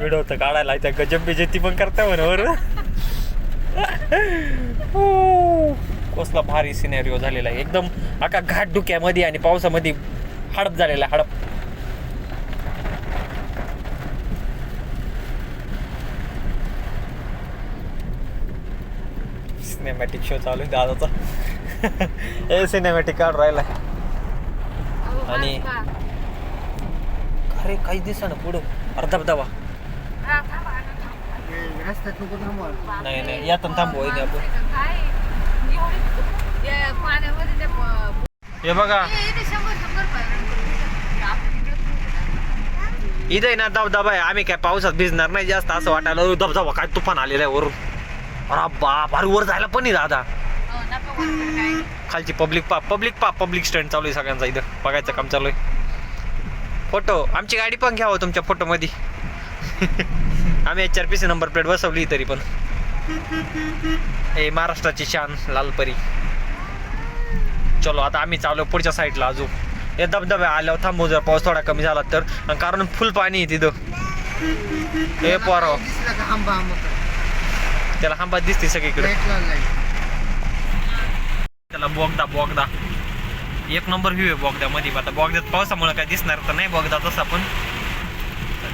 Video तर काढायला त्या गजब बेजती पण करता म्हणा कसला भारी सिनेरिओ झालेला आहे. एकदम आका घाट डुक्यामध्ये आणि पावसामध्ये हडप झालेला हडप. सिनेमॅटिक शो चालू आहे दादाचा. ए सिनेमॅटिक काढ राहिला. आणि अरे काहीच दिसा ना पुढं. अर्धा धबधबा. रस्त्यात नको नाही नाही या तर थांबू इथे आपण. हे बघा. इथे आहे ना धबधबा आहे. आम्ही काय पावसात भिजणार नाही जास्त असं वाटायला धबधबा काय तुफान आलेला आहे वरून. अरे बाप अरे वर जायला पण नाही दादा खालची पब्लिक पा पब्लिक पा पब्लिक स्टँड चालू आहे सगळ्यांचा इथं. बघायचं काम चालू आहे. फोटो आमची गाडी पण घ्यावं तुमच्या फोटोमध्ये आम्ही H R P C number plate बसवली तरी पण. हे महाराष्ट्राची शान लालपरी. चलो आता आम्ही चालू पुढच्या साईडला अजून. हे धबधबे आल्यावर थांबू जर पाऊस थोडा कमी झाला तर. कारण फुल पाणी आहे तिथं. हे पोर आंबा त्याला हांबा दिसते सगळीकडे. त्याला बोगदा बोगदा. एक नंबर व्ह्यू आहे बोगद्यामध्ये. आता बोगद्यात पावसामुळे काय दिसणार तर नाही बोगदा तसा पण.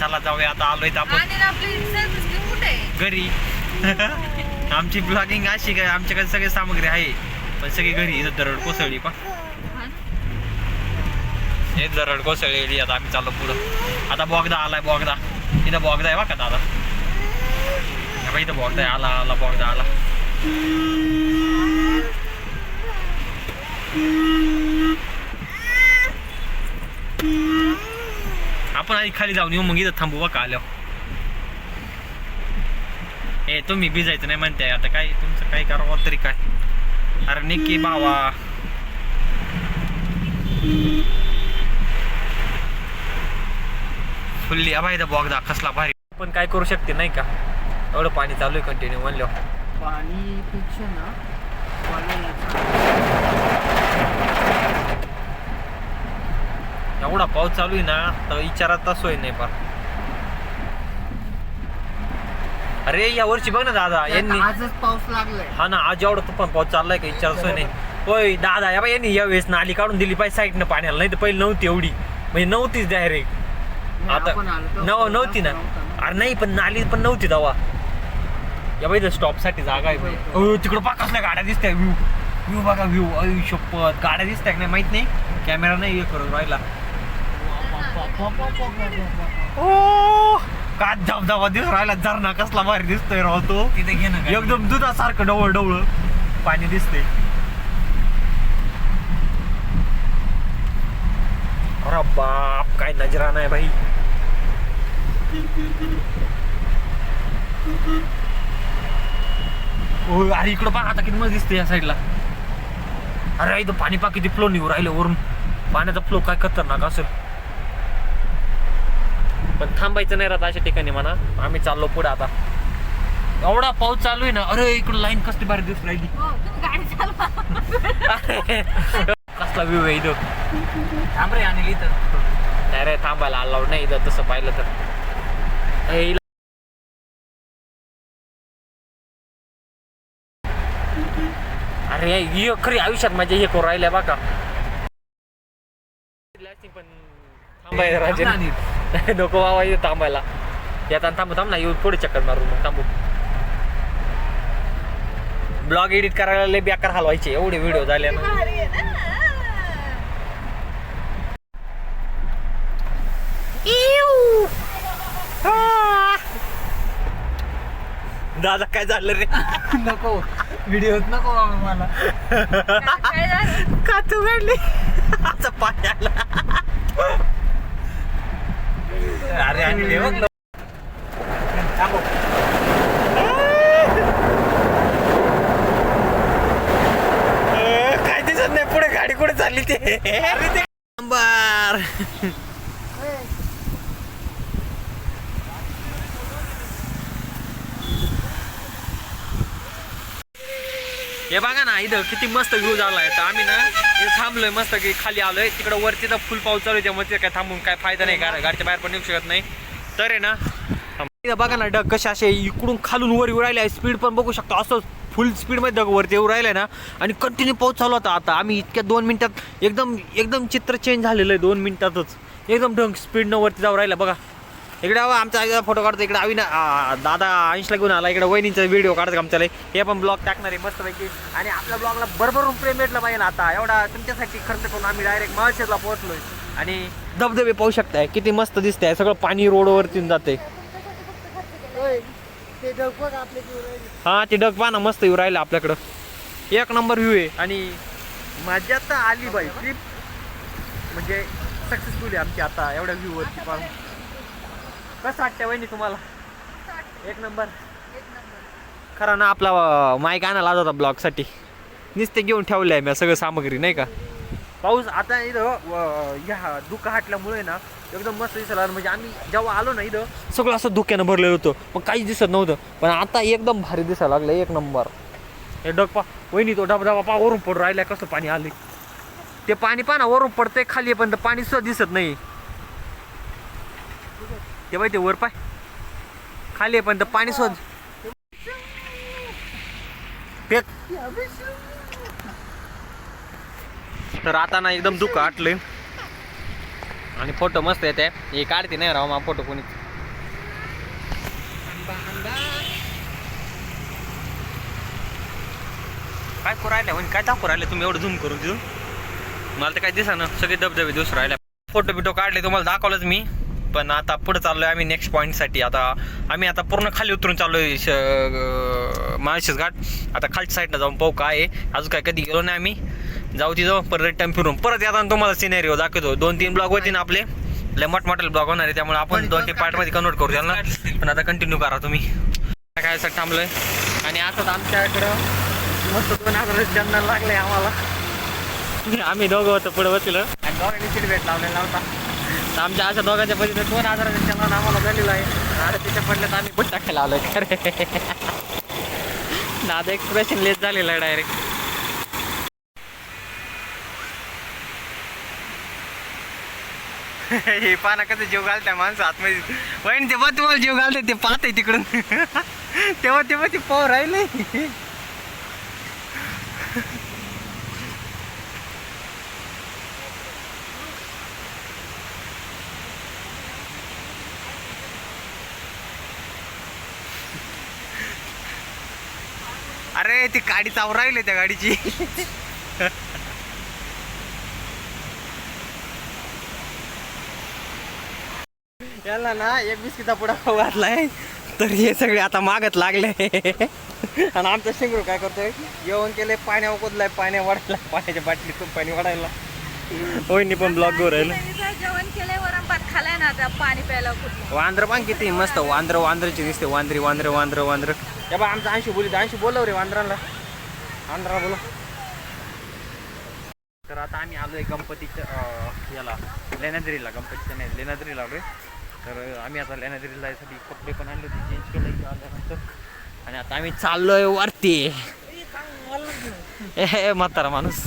चला जाऊया आता आलोय आपण. घरी. आमची ब्लॉगिंग अशी काय आमच्याकडे सगळी सामग्री आहे. पण सगळी घरी दरड कोसळली पा हा ना? हे दरड कोसळलेली आता आम्ही चाललो पुढं. आता बोगदा आलाय बोगदा. इथं बोगदा आहे बा का दादा इथं बोगदा आहे आला आला बोगदा आला. आपण आधी खाली जाऊन येऊ मग इथं थांबू बघा आल्यावर. ए तुम्ही भिजायचं नाही म्हणताय. आता काय तुमचं काय करावं तरी काय. अरे निक्की भावा. फुल्ली अबा इथं बोगदा कसला भारी. पण काय करू शकते नाही का? एवढं पाणी चालू आहे कंटिन्यू म्हणलं पाणी पेक्षा ना एवढा पाऊस चालू आहे ना तर विचारात सोय नाही फार. अरे या वर्षी बघ ना दादा यांनी आजच पाऊस लागलाय. हा ना आज एवढा तुफान पाऊस चाललाय का विचार सोय नाही. होय दादा या बा यांनी या वेळेस नाली काढून दिली पाहिजे साईडनं पाण्याला नाही तर पहिली नव्हती एवढी. म्हणजे नव्हतीच डायरेक्ट आता नव नव्हती ना. अरे नाही पण नाली पण नव्हती दवा या बाई स्टॉपसाठी जागा आहे तिकडं पा कसल्या गाड्या दिसत्या व्ह्यू व्ह्यू बघा व्ह्यू शपथ. गाड्या दिसत्या का नाही माहीत नाही. कॅमेरा नाही हे करून राहिला. ओ! का धबधबा दिसू राहिला झरणा कसला भारी दिसतोय राव तो. तिथे घे ना गाडी. एकदम दुधासारखं डवळ डवळ पाणी दिसते अरे बाप काय नजरा नाही भाई ओ अरे इकडं पहा आता किती मस्त दिसते या साईडला. अरे इथं पाणी पा किती फ्लो निघू राहिलं वरून. पाण्याचा फ्लो काय खतरनाक असेल. पण थांबायचं नाही राहत अशा ठिकाणी म्हणा. आम्ही चाललो पुढे आता. एवढा पाऊस चालू आहे ना अरे इकडं लाईन कसली भारी दिसू राहिली. हो तुम्ही गाडी चालवा. कसला व्ह्यू आहे इथं. थांब रे आणि इथं. नाही रे थांबायला अलाउड नाही इथं तसं पाहिलं तर. अरे ही खरी आयुष्यात माझ्या हे करू राहिल्या बघा. पण थांबायला राजे. नको बाबा इथं थांबायला. येताना थांबू थांब ना येऊन पुढे चक्कर मारू मग थांबू. ब्लॉग एडिट करायला लय बेकार हलवायचे एवढे व्हिडिओ झाले ना. दादा काय झालं रे? नको. व्हिडिओ नको बाबा मला. का तू काढली. आता पायाला. अरे आणि बघ. काय दिसत नाही पुढे गाडी कुठे चालली ते नंबर हे बघा ना इथं किती मस्त व्ह्यू आहे. तर आम्ही ना इथं थांबलोय मस्त की खाली आलोय. तिकडं वरती तर फुल पाऊस चालू आहे त्यामुळे ते काय थांबून काय फायदा नाही. गाडी गाडीच्या बाहेर पण निघू शकत नाही. तर आहे ना इथं बघा ना डग कसे असे इकडून खालून वर येऊ राहिले स्पीड पण बघू शकतो. असं फुल स्पीडमध्ये डग वरती येऊ राहिले ना. आणि कंटिन्यू पाऊस चालू होता. आता आम्ही इतक्या दोन मिनिटात एकदम एकदम चित्र चेंज झालेलं आहे दोन मिनिटातच. एकदम ढग स्पीडनं वरती जाऊ राहिला. बघा. इकडे हवा आमचा फोटो काढतो इकडे आवी ना दादा ऐंशीला घेऊन आला इकडे वहिनीचा व्हिडिओ काढतो आमच्याला? हे पण ब्लॉग टाकणार आहे मस्तपैकी. आणि आपल्या ब्लॉगला भरभरून प्रेम भेटलं पाहिजे ना आता. एवढा तुमच्यासाठी खर्च करून आम्ही डायरेक्ट माळशेजला पोहोचलोय. आणि धबधबे पाहू शकताय किती मस्त दिसतंय. सगळं पाणी रोडवरती जाते हा ते डग पाना मस्त येऊ राहिलं आपल्याकडं. एक नंबर व्ह्यू आहे. आणि मजा तर आली बाई ट्रिप म्हणजे सक्सेसफुल आहे आमची आता एवढ्या व्ह्यू वरती पाहून. कसं वाटतं वहिनी तुम्हाला? एक नंबर. एक नंबर. खरा ना आपला माईक आणायला आला होता ब्लॉगसाठी नुसते घेऊन ठेवले आहे मी सगळं सामग्री नाही का? पाऊस आता इथं ह्या धुका हाटल्यामुळे ना एकदम मस्त दिसायला. म्हणजे आम्ही जेव्हा आलो ना इथं सगळं असं धुक्यानं भरलेलं होतं. मग काहीच दिसत नव्हतं. पण आता एकदम भारी दिसायला लागलं एक नंबर. हे डग पा वहिनी तो डबडबा पा वरून पडून राहिलाय कसं पाणी आले ते पाणी पा ना वरून पडतंय खाली पण ते पाणी सुद्धा दिसत नाही. ते बाई ते वर पाय. खाली आहे पण ते पाणी फेक. तर आता ना एकदम दुःख आटले आणि फोटो मस्त येते. हे काढते नाही राव मा फोटो कोणी. काय करू राहिले? म्हणजे काय दाखवू राहिले? तुम्ही एवढं झूम करून तिथून? मला तर काय दिसा ना सगळे धबधबे दिवस राहिले. फोटो बिटो काढले तुम्हाला दाखवलंच मी. पण आता पुढे चाललोय आम्ही नेक्स्ट पॉईंटसाठी आता आम्ही आता पूर्ण खाली उतरून चाललोय माळशेज घाट. आता खालच्या साईडला जाऊन पाहू काय आहे. अजून काय कधी गेलो नाही आम्ही. जाऊ तिथं परत रिटर्न फिरून. परत येताना तुम्हाला सिनेरिओ दाखवतो. दोन तीन ब्लॉग होते ना आपले. लय मोठमोठे ब्लॉग होणार आहे त्यामुळे आपण दोन तीन पार्टमध्ये कन्वर्ट करू द्याल ना पण आता कंटिन्यू करा तुम्ही. काय असं थांबलोय. आणि आता आमच्याकडं मस्त दोन हजार चंदन लागले आम्हाला. आम्ही दोघं होतो पुढे बसलो आणि दोघांनी सीट भेट लावलेला होता. तर आमच्या अशा दोघांच्या पद्धतीने दोन हजाराचं चलन आम्हाला झालेलं आहे. आणि तिच्या पडल्यात आम्ही बुट टाकायला आलोय. खरे दादा एक्सप्रेशन लेस झालेलं आहे डायरेक्ट हे पाना कसं जीव घालताय माणसं आतमध्ये. वहीन तेव्हा तुम्हाला जीव घालते ते पाहते तिकडून. तेव्हा तेव्हा ते पाव राहिले. अरे ती गाडी चाव राहिली त्या गाडीची. याला ना एक बिस्किटा पुडा खाऊ घातलाय. तर हे सगळे आता मागत लागले. आणि आमचा शिंगरू काय करतोय? जेवण केलंय पाण्या उकदलाय पाण्या वाढायला. पाण्याच्या बाटलीतून पाणी वाढायला. होईनी पण ब्लॉक घेऊ राहिलं. जेवण केलंय वरण भात खालाय ना आता पाणी प्यायला वांद्र पण किती मस्त वांद्र वांद्रची दिसते वांद्री वांद्र वांद्र वांद्र. या बा आमचा ऐंशी बोली ऐंशी बोलव रे वांद्राला. वांद्रा बोला. तर आता आम्ही आलोय गणपतीच्या अं, याला लेनाद्रीला गणपतीच्या नाही लेनाद्रीला आलोय. तर आम्ही आता लेनाद्रीला जायसाठी कपडे पण आणले होते चेंज केलं आल्यानंतर. आणि आता आम्ही चाललोय वरती. ए, म्हातारा माणूस.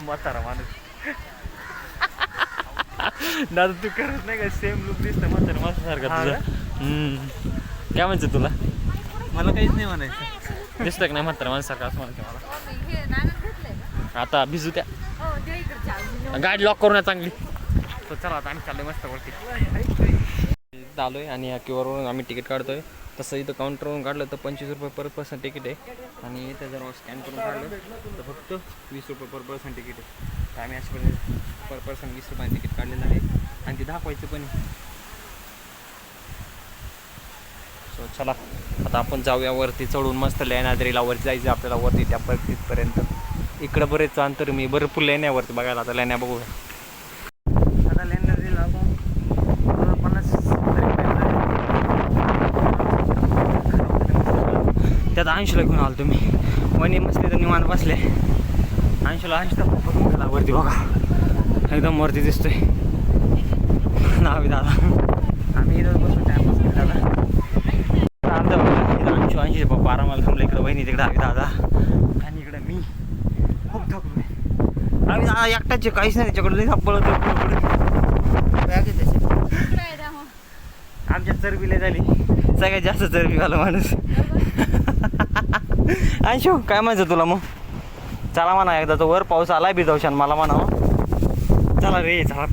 म्हातारा माणूस. दादा तू करत नाही का? सेम लुक दिसतं म्हातारा माणसासारखा तुझा. हम्म. काय म्हणतो तुला? मला काहीच नाही म्हणायचं. दिसतं का नाही मात्र माणसारखं असं म्हणते मला. आता भिजू त्या गाडी लॉक करू ना चांगली. तर चला आता आम्ही चाललोय मस्त वरती. आलोय आणि या QR वरून आम्ही तिकीट काढतोय. तसं इथं काउंटरवरून काढलं तर पंचवीस रुपये पर पर्सन तिकीट आहे. आणि इथं जर स्कॅन करून काढलं तर फक्त वीस रुपये पर पर्सन तिकीट आहे. तर आम्ही अशापर्यंत पर पर्सन वीस रुपयाने तिकीट काढलेलं आहे. आणि ते दाखवायचं पण सो चला आता आपण जाऊया वरती चढून मस्त लेण्याद्रीला वरती जायचं आपल्याला वरती त्या पर तिथपर्यंत. इकडं बरेच अंतर मी भरपूर लेण्यावरती बघायला आता लेण्या बघूया. आता लेण्याद्रीला जाऊन पन्नास त्यात ऐंशीला घेऊन आलो तुम्ही. वणी मस्त इथं निवांत बसले. ऐंशीला ऐंशी तर वरती बघा. एकदम वरती दिसतोय. नावी दादा. आम्ही इथं बसून टाइमपास केला दादा ऐंशी पप्पा आरामाला थांबले इकडे वहिनी तिकडे आम्ही दादा. आणि इकडे मी. खूप थकलोय आम्ही दादा एकटाचे काहीच नाही त्याच्याकडे पळत हो. आमच्या चरबीला झाली. सगळ्यात जास्त चरबीवाला माणूस. अंशू काय म्हणायचं तुला मग? चला म्हणा एकदा तो वर पाऊस आलाय बी जाऊशान मला म्हणा चला रे चला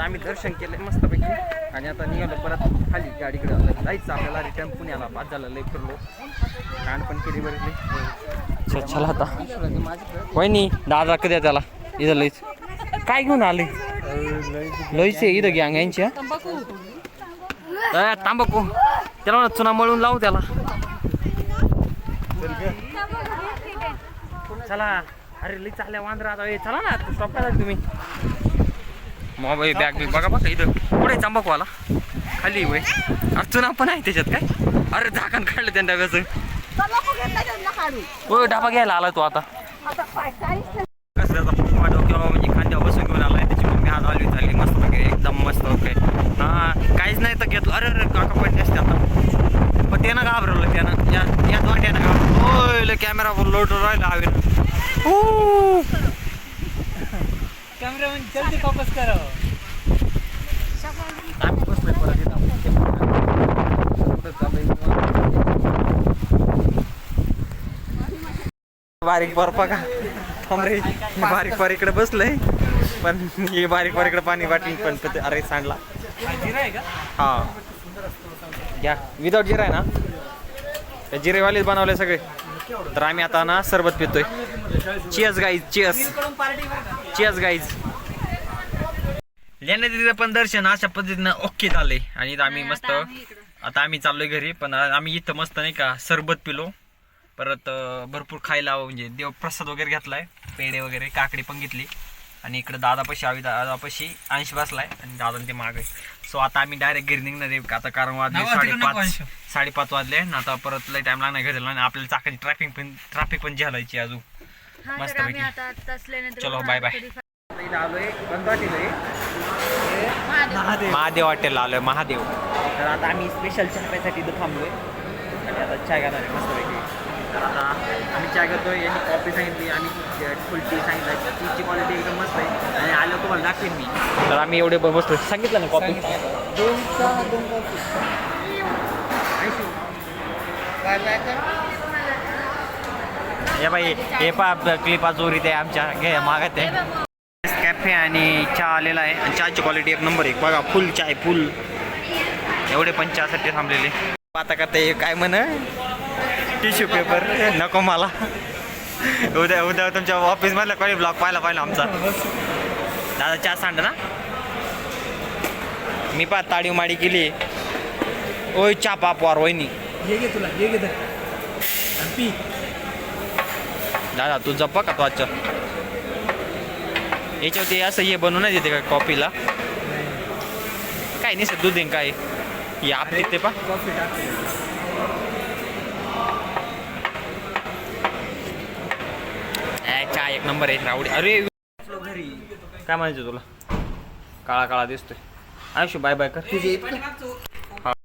आता आम्ही दर्शन केलंय मस्तपैकी. आणि आता निघालो परत खाली गाडीकडे. जायचं आपल्याला रिटर्न पुण्याला. बाद झालं लई फिरलो. कांड पण केली बरं चला आता. वहिनी दादा कधी त्याला? इथं लईच. काय घेऊन आले? लईच आहे इथं गँग यांची हा? तांबाखू त्याला म्हणा चुना मळून लावू त्याला. चला. अरे लई चालल्या वांद्रा आता. ए, चला ना स्टॉप करा तुम्ही. मोबाईल बॅग बिग बघा बघा इथं. आहे तंबाखूवाला? खाली वय. अरे चुना पण आहे त्याच्यात काय? अरे झाकण काढलं त्या डब्याचं हो डबा घ्यायला आला तो आता. डोक्यावर म्हणजे खांद्यावर बसून घेऊन आलाय. त्याची मम्मी हात आली झाली मस्त वगैरे एकदम मस्त ओके. हा काहीच नाही तर घेतलं. अरे अरे काका असते आता. पण त्यानं घाबरवलं त्यानं. या घाबरलं ओय कॅमेरा लोट राहिला हवे कॅमेरामॅन जल्दी फोकस करा. आम्ही बसलोय परत? बारीक बर्फा का थांब रे हे बारीक बारीक इकडे बसलंय. पण हे बारीक बारीक इकडे पाणी वाटली पण अरे सांडला. जिरा आहे का? हा. घ्या. विदाऊट जिरा आहे ना? जिरेवालेच बनवले सगळे. तर आम्ही आता ना सरबत पितोय. चियस गाईज का चियस गाईज लेण्या तिथं पण दर्शन अशा पद्धतीनं ओके झाले. आणि इथं आम्ही मस्त आता आम्ही चाललोय घरी पण आम्ही इथं मस्त नाही का सरबत पिलो. परत भरपूर खायला म्हणजे देवप्रसाद वगैरे घेतलाय पेढे वगैरे काकडी पण घेतली. आणि इकडे दादापाशी आवी दादापाशी अंश बसलाय आणि दादा ते माग. सो आता आम्ही डायरेक्ट घरी निघणार आहे. आता कारण वाजले साडेपाच. साडेपाच वाजले. आणि आता परत लय टाइम लागणार घरी आणि आपल्याला चाकाची ट्रॅफिक पण ट्रॅफिक पण झालायची अजून. मस्त चलो. Bye, bye. महादेव. महादेव हॉटेलला आलोय महादेव. तर आता आम्ही स्पेशल चहा प्यायसाठी इथं थांबलोय. आणि आता चहा घेणार आहे मस्तपैकी. तर आता आम्ही चहा घेतोय यांनी कॉफी सांगितली आम्ही फुल टी सांगितलं. टीची क्वालिटी एकदम मस्त आहे. आणि आलं तुम्हाला दाखवेन मी. तर आम्ही एवढे ब- बसलो सांगितलं ना कॉफी दोन चहा दोन कॉफी हे बाई हे पा क्लिपा चोरी ते आमच्या घे मागत आहे कॅफे आणि चहा आलेला आहे. आणि चहाची क्वालिटी एक नंबर आहे. बघा फुल चाय फुल एवढे पण चहासाठी थांबलेले. आता करता हे काय म्हण? टिश्यू पेपर नको मला. उद्या उद्या तुमच्या ऑफिस मधला कोणी ब्लॉग पाहिला पाहिला आमचा. दादा चहा सांड ना. मी पा ताडी माडी केली. ओय चहा पापवार वहिनी. ये तुला ये दादा तू जप्पा का तो आजच्या याच्यावरती असं हे बनवून नाही देते का कॉफीला? काय नाही सर दूध देईन काय? हे आप देते पा. कॉफी टाकते एक नंबर आहे रावडी. अरे घरी. काय म्हणायचं तुला? काळा काळा दिसतोय. आयुष्य बाय बाय कर